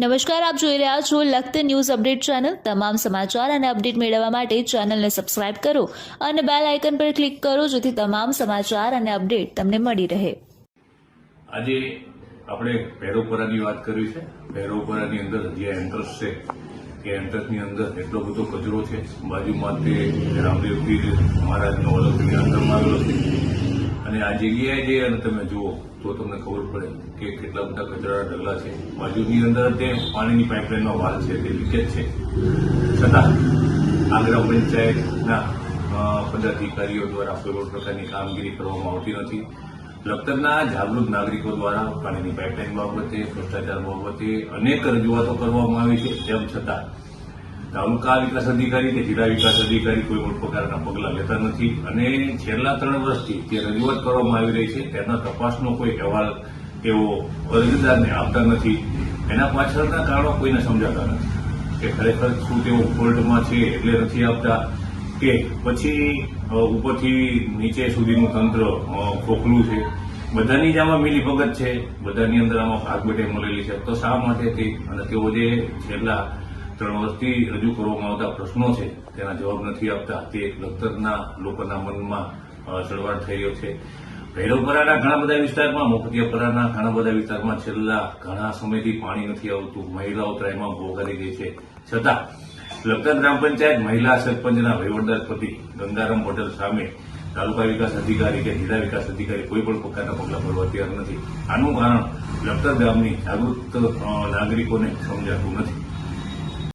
નમસ્કાર, આપ જોઈ રહ્યા છો લખત ન્યૂઝ અપડેટ ચેનલ. તમામ સમાચાર અને અપડેટ મેળવવા માટે ચેનલને સબસ્ક્રાઇબ કરો અને બેલ આઇકન પર ક્લિક કરો જેથી તમામ સમાચાર અને અપડેટ તમને મળી રહે. આજે આપણે ભૈરવપરાની વાત કરવી છે. ભૈરવપરાની અંદર જે એન્ટ્રસ છે, એ એન્ટ્રસની અંદર એટલો બધો કચરો છે. બાજુમાં તે રામદેવપીર મહારાજનો અલગ ત્યાં આવેલો છે. અને આ જગ્યાએ જે અને તમે જુઓ, તો તમને ખબર પડે કે કેટલા બધા કચરાના ઢગલા છે. બાજુની અંદર તે પાણીની પાઇપલાઇનનો વાલ છે, તે લીકેજ છે. છતાં આ ગ્રામ પંચાયતના પદાધિકારીઓ દ્વારા કોઈ પણ પ્રકારની કામગીરી કરવામાં આવતી નથી. લખતરના જાગૃત નાગરિકો દ્વારા પાણીની પાઇપલાઇન બાબતે, ભ્રષ્ટાચાર બાબતે અનેક રજૂઆતો કરવામાં આવી છે. તેમ છતાં તાલુકા વિકાસ અધિકારી કે જિલ્લા વિકાસ અધિકારી કોઈ પણ પ્રકારના પગલાં લેતા નથી. અને છેલ્લા ત્રણ વર્ષથી જે રજૂઆત કરવામાં આવી રહી છે, તેના તપાસનો કોઈ અહેવાલ તેઓ અરજદારને આપતા નથી. એના પાછળના કારણો કોઈને સમજાતા નથી. કે ખરેખર શું તેઓ ફોલ્ટમાં છે એટલે નથી આપતા, કે પછી ઉપરથી નીચે સુધીનું તંત્ર ખોખલું છે. બધાની જ આમાં મિલી ભગત છે. બધાની અંદર આમાં ભાગ બેઠે મળેલી છે. તો શા માટે તે? અને તેઓ જે છેલ્લા ત્રણ વર્ષથી રજૂ કરવામાં આવતા પ્રશ્નો છે, તેના જવાબ નથી આપતા. તે એક લખતરના લોકોના મનમાં ચળવાળ થઈ રહ્યો છે. ભૈરવપરાના ઘણા બધા વિસ્તારમાં મોખતિયાપરાના ઘણા બધા વિસ્તારમાં છેલ્લા ઘણા સમયથી પાણી નથી આવતું. મહિલાઓ ત્રાયમાં ભોગારી ગઈ છે. છતાં, લખતર ગ્રામ પંચાયત મહિલા સરપંચના વહીવટદાર ગંગારામ પટેલ સામે તાલુકા વિકાસ અધિકારી કે જિલ્લા વિકાસ અધિકારી કોઈ પણ પ્રકારના પગલાં ભરવા તૈયાર નથી. આનું કારણ લખતર ગામની જાગૃત નાગરિકોને સમજાતું નથી.